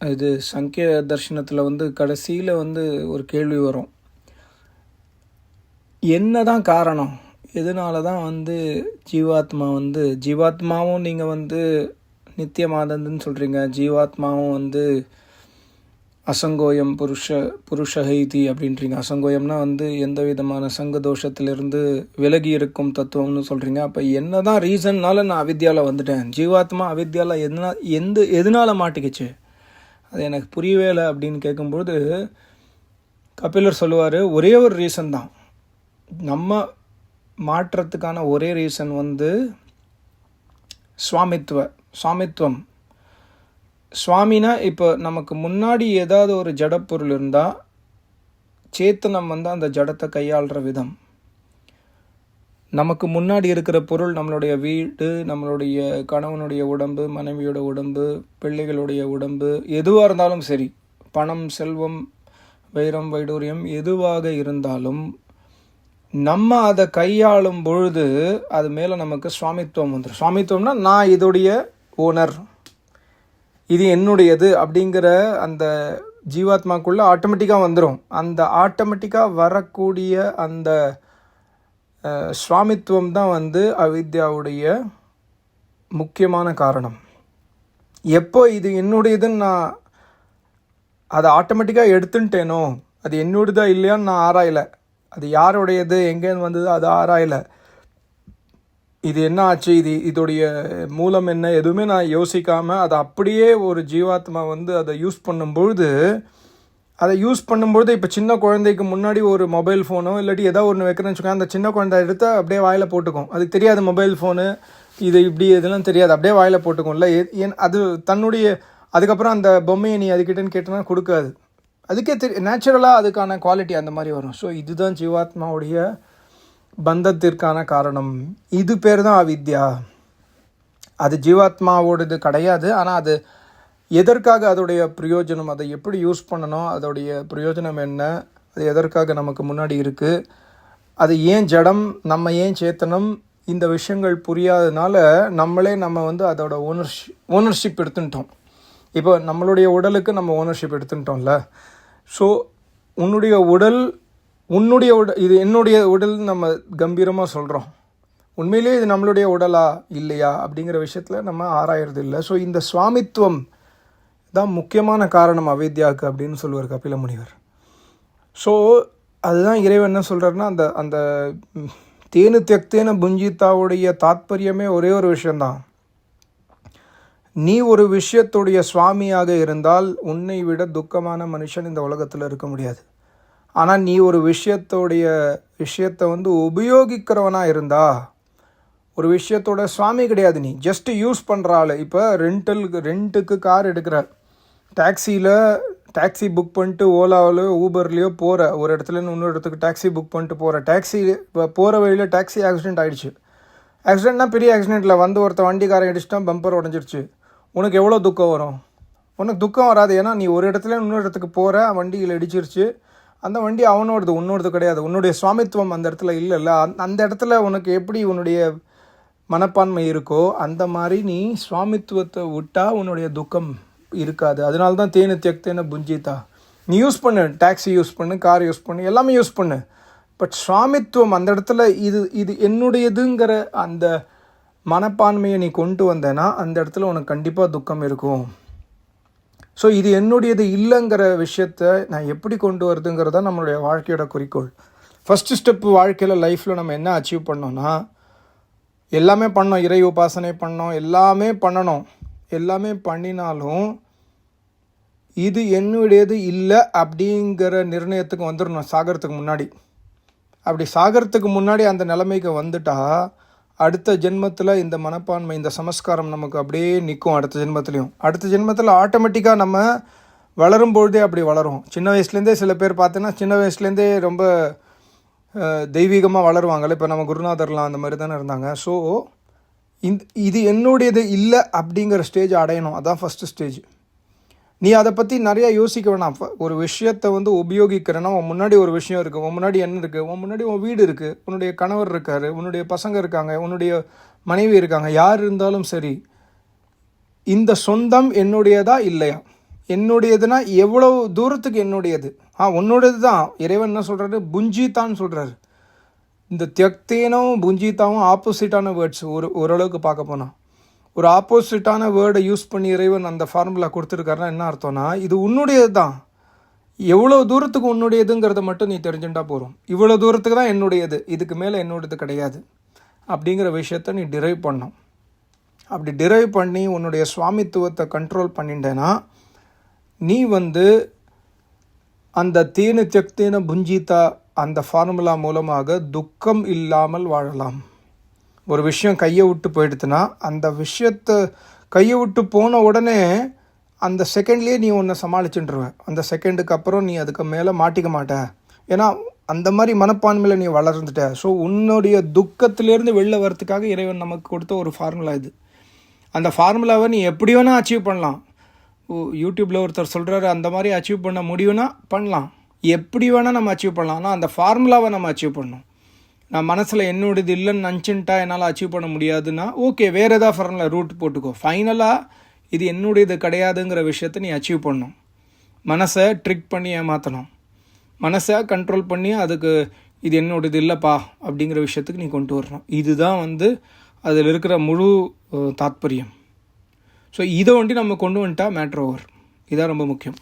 இது சங்கிய தர்ஷனத்தில் வந்து கடைசியில் வந்து ஒரு கேள்வி வரும். என்ன தான் காரணம்? எதனால தான் வந்து ஜீவாத்மா வந்து ஜீவாத்மாவும் நீங்கள் வந்து நித்தியமானதுன்னு சொல்கிறீங்க ஜீவாத்மாவும் வந்து அசங்கோயம் புருஷ புருஷஹைதி அப்படின்றீங்க. அசங்கோயம்னா வந்து எந்த விதமான சங்க தோஷத்திலிருந்து விலகி இருக்கும் தத்துவம்னு சொல்கிறீங்க அப்போ என்ன தான் ரீசன்னால நான் அவித்யாவில் வந்துட்டேன். ஜீவாத்மா அவித்யாவில் எதனா எந்த எதனால மாட்டிக்கிச்சு? அது எனக்கு புரியவே இல்லை அப்படின்னு கேட்கும்போது கபிலர் சொல்லுவார் ஒரே ஒரு ரீசன் தான். நம்ம மாற்றத்துக்கான ஒரே ரீசன் வந்து சுவாமித்துவ சுவாமித்துவம் சுவாமினா இப்போ நமக்கு முன்னாடி ஏதாவது ஒரு ஜடப்பொருள் இருந்தால் சேத்தனம் வந்து அந்த ஜடத்தை கையாளுற விதம். நமக்கு முன்னாடி இருக்கிற பொருள் நம்மளுடைய வீடு நம்மளுடைய கணவனுடைய உடம்பு மனைவியோட உடம்பு பிள்ளைகளுடைய உடம்பு எதுவாக இருந்தாலும் சரி பணம் செல்வம் வைரம் வைடூரியம் எதுவாக இருந்தாலும் நம்ம அதை கையாளும் பொழுது அது மேலே நமக்கு சுவாமித்துவம் வந்துடும் சுவாமித்துவம்னா நான் இதோடைய ஓனர் இது என்னுடையது அப்படிங்கிற அந்த ஜீவாத்மாக்குள்ளே ஆட்டோமேட்டிக்காக வந்துடும் அந்த ஆட்டோமேட்டிக்காக வரக்கூடிய அந்த சுவாமித்துவம் தான் வந்து அவித்யாவுடைய முக்கியமான காரணம். எப்போ இது என்னுடையதுன்னு நான் அதை ஆட்டோமேட்டிக்காக எடுத்துட்டேனோ அது என்னோடதா இல்லையான்னு நான் ஆராயலை. அது யாருடையது எங்கேருந்து வந்தது அது ஆராயலை. இது என்ன ஆச்சு இது இதோடைய மூலம் என்ன எதுவுமே நான் யோசிக்காமல் அதை அப்படியே ஒரு ஜீவாத்மா வந்து அதை யூஸ் பண்ணும்பொழுது அதை யூஸ் பண்ணும்பொழுது இப்போ சின்ன குழந்தைக்கு முன்னாடி ஒரு மொபைல் ஃபோனோ இல்லாட்டி ஏதோ ஒன்று வைக்கிறேன்னு வச்சுக்கோங்க அந்த சின்ன குழந்தை எடுத்து அப்படியே வாயில் போட்டுக்கும். அதுக்கு தெரியாது மொபைல் ஃபோனு இது இப்படி இதெல்லாம் தெரியாது. அப்படியே வாயில் போட்டுக்கும்ல ஏ- ஏன் அது தன்னுடைய அதுக்கப்புறம் அந்த பொம்மையை நீ அதுக்கிட்டன்னு கேட்டனா கொடுக்காது. அதுக்கே தெரி நேச்சுரலாக அதுக்கான குவாலிட்டி அந்த மாதிரி வரும். ஸோ இதுதான் ஜீவாத்மாவுடைய பந்தத்திற்கான காரணம். இது பேர் தான் அவித்யா. அது ஜீவாத்மாவோடது கிடையாது. ஆனால் அது எதற்காக அதோடைய பிரயோஜனம் அதை எப்படி யூஸ் பண்ணணும் அதோடைய பிரயோஜனம் என்ன அது எதற்காக நமக்கு முன்னாடி இருக்குது அது ஏன் ஜடம் நம்ம ஏன் சேத்தனம் இந்த விஷயங்கள் புரியாததுனால நம்மளே நம்ம வந்து அதோட ஓனர்ஷிப் ஓனர்ஷிப் எடுத்துட்டோம். இப்போ நம்மளுடைய உடலுக்கு நம்ம ஓனர்ஷிப் எடுத்துட்டோம்ல. ஸோ உன்னுடைய உடல் உன்னுடைய உடல் இது என்னுடைய உடல் நம்ம கம்பீரமாக சொல்கிறோம் உண்மையிலேயே இது நம்மளுடைய உடலா இல்லையா அப்படிங்கிற விஷயத்தில் நம்ம ஆராயறது இல்லை ஸோ இந்த சுவாமித்துவம் தான் முக்கியமான காரணம் அவித்யாவுக்கு அப்படின்னு சொல்லுவார் கபில முனிவர் ஸோ அதுதான் இறைவன் என்ன சொல்கிறாருன்னா அந்த அந்த தேனு தெக்தேன புஞ்சித்தாவுடைய தாத்பரியமே ஒரே ஒரு விஷயந்தான் நீ ஒரு விஷயத்துடைய சுவாமியாக இருந்தால் உன்னை விட துக்கமான மனுஷன் இந்த உலகத்தில் இருக்க முடியாது. ஆனால் நீ ஒரு விஷயத்தோடைய விஷயத்தை வந்து உபயோகிக்கிறவனாக இருந்தா ஒரு விஷயத்தோட சுவாமி கிடையாது நீ. ஜஸ்ட் யூஸ் பண்ணுற ஆள். இப்போ ரெண்டல் ரெண்ட்டுக்கு கார் எடுக்கிற டாக்ஸியில் டாக்ஸி புக் பண்ணிட்டு ஓலாவிலையோ ஊபர்லேயோ போகிற ஒரு இடத்துலேருந்து இன்னொரு இடத்துக்கு டாக்ஸி புக் பண்ணிட்டு போகிற டாக்ஸி இப்போ போகிற வழியில் டாக்ஸி ஆக்சிடென்ட் ஆகிடுச்சு ஆக்சிடென்ட்னா பெரிய ஆக்சிடென்ட்டில் வந்து ஒருத்த வண்டிக்காரன் இடிச்சிட்டான் பம்பர் உடஞ்சிருச்சு. உனக்கு எவ்வளோ துக்கம் வரும்? உனக்கு துக்கம் வராது. ஏன்னா நீ ஒரு இடத்துல இன்னொரு இடத்துக்கு போகிற வண்டியில் இடிச்சிருச்சு. அந்த வண்டி அவனோடது உன்னோடது கிடையாது. உன்னுடைய சுவாமித்துவம் அந்த இடத்துல இல்லைல்ல. அந்த- அந்த இடத்துல உனக்கு எப்படி உன்னுடைய மனப்பான்மை இருக்கோ அந்த மாதிரி நீ சுவாமித்துவத்தை விட்டா உன்னுடைய துக்கம் இருக்காது. அதனால தான் தேனு தியக்தேன புஞ்சிதா. நீ யூஸ் பண்ணு டாக்ஸி யூஸ் பண்ணு கார் யூஸ் பண்ணு எல்லாமே யூஸ் பண்ணு. பட் சுவாமித்துவம் அந்த இடத்துல இது இது என்னுடையதுங்கிற அந்த மனப்பான்மையை நீ கொண்டு வந்தேன்னா அந்த இடத்துல உனக்கு கண்டிப்பாக துக்கம் இருக்கும். ஸோ இது என்னுடையது இல்லைங்கிற விஷயத்த நான் எப்படி கொண்டு வருதுங்கிறது தான் நம்மளுடைய வாழ்க்கையோட குறிக்கோள். ஃபஸ்ட்டு ஸ்டெப்பு வாழ்க்கையில் லைஃப்பில் நம்ம என்ன அச்சீவ் பண்ணோன்னா எல்லாமே பண்ணோம். இறை உபாசனை பண்ணோம். எல்லாமே பண்ணணும். எல்லாமே பண்ணினாலும் இது என்னுடையது இல்லை அப்படிங்கிற நிர்ணயத்துக்கு வந்துடணும் சாகறதுக்கு முன்னாடி. அப்படி சாகறதுக்கு முன்னாடி அந்த நிலைமைக்கு வந்துட்டா அடுத்த ஜென்மத்தில் இந்த மனப்பான்மை இந்த சமஸ்காரம் நமக்கு அப்படியே நிற்கும் அடுத்த ஜென்மத்துலேயும். அடுத்த ஜென்மத்தில் ஆட்டோமேட்டிக்காக நம்ம வளரும்பொழுதே அப்படி வளரும். சின்ன வயசுலேருந்தே சில பேர் பார்த்தீங்கன்னா சின்ன வயசுலேருந்தே ரொம்ப தெய்வீகமாக வளருவாங்கல்ல. இப்போ நம்ம குருநாதர்லாம் அந்த மாதிரி தானே இருந்தாங்க. ஸோ இந்த இது என்னுடையது இல்லை அப்படிங்கிற ஸ்டேஜ் அடையணும். அதான் ஃபஸ்ட்டு ஸ்டேஜ் நீ அதை பற்றி நிறையா யோசிக்க வேணாம். ஃப- ஒரு விஷயத்தை வந்து உபயோகிக்கிறேன்னா உன் முன்னாடி ஒரு விஷயம் இருக்குது உன் முன்னாடி என்ன இருக்குது உன் முன்னாடி உன் வீடு இருக்குது உன்னுடைய கணவர் இருக்காரு உன்னுடைய பசங்க இருக்காங்க உன்னுடைய மனைவி இருக்காங்க யார் இருந்தாலும் சரி இந்த சொந்தம் என்னுடையதா இல்லையா? என்னுடையதுன்னா எவ்வளோ தூரத்துக்கு என்னுடையது? ஆ உன்னுடையது தான் இறைவன் என்ன சொல்கிறாரு புஞ்சித்தான்னு சொல்கிறாரு இந்த தியக்தேனும் புஞ்சித்தாவும் ஆப்போசிட்டான வேர்ட்ஸ் ஒரு ஓரளவுக்கு பார்க்க போனால் ஒரு ஆப்போசிட்டான வேர்டை யூஸ் பண்ணி இறைவன் அந்த ஃபார்முலா கொடுத்துருக்காருன்னா என்ன அர்த்தம்னா இது உன்னுடையது தான் எவ்வளோ தூரத்துக்கு உன்னுடையதுங்கிறத மட்டும் நீ தெரிஞ்சுட்டா போகிறோம் இவ்வளோ தூரத்துக்கு தான் என்னுடையது. இதுக்கு மேலே என்னோடது கிடையாது. அப்படிங்கிற விஷயத்த நீ டிரைவ் பண்ணும் அப்படி டிரைவ் பண்ணி உன்னுடைய சுவாமித்துவத்தை கண்ட்ரோல் பண்ணிட்டேன்னா நீ வந்து அந்த தீனு சக்தின புஞ்சிதா அந்த ஃபார்முலா மூலமாக துக்கம் இல்லாமல் வாழலாம். ஒரு விஷயம் கையை விட்டு போயிடுத்துன்னா அந்த விஷயத்தை கையை விட்டு போன உடனே அந்த செகண்ட்லேயே நீ ஒன்றை சமாளிச்சுட்டுருவேன் அந்த செகண்டுக்கு அப்புறம் நீ அதுக்கு மேலே மாட்டிக்க மாட்ட. ஏன்னா அந்த மாதிரி மனப்பான்மையில் நீ வளர்ந்துட்ட. ஸோ உன்னுடைய துக்கத்திலேருந்து வெளில வரத்துக்காக இறைவன் நமக்கு கொடுத்த ஒரு ஃபார்முலா இது. அந்த ஃபார்முலாவை நீ எப்படி வேணால் அச்சீவ் பண்ணலாம். ஓ யூடியூப்பில் ஒருத்தர் சொல்கிறாரு அந்த மாதிரி அச்சீவ் பண்ண முடியும்னா பண்ணலாம். எப்படி வேணால் நம்ம அச்சீவ் பண்ணலாம். ஆனால் அந்த ஃபார்முலாவை நம்ம அச்சீவ் பண்ணணும். நான் மனசில் என்னோடது இல்லைன்னு நினச்சின்ட்டா என்னால் அச்சீவ் பண்ண முடியாதுன்னா ஓகே வேறு எதாவது ஃபார்முலா ரூட் போட்டுக்கோ. ஃபைனலாக இது என்னுடையது கிடையாதுங்கிற விஷயத்த நீ அச்சீவ் பண்ணணும். மனசை ட்ரிக் பண்ணி ஏமாற்றணும் மனசை கண்ட்ரோல் பண்ணி அதுக்கு இது என்னோடது இல்லைப்பா அப்படிங்கிற விஷயத்துக்கு நீ கொண்டு வரணும். இதுதான் வந்து அதில் இருக்கிற முழு தாத்பரியம். ஸோ இதை வண்டி நம்ம கொண்டு வந்துட்டா மேட்ரு ஓவர் இதான் ரொம்ப முக்கியம்.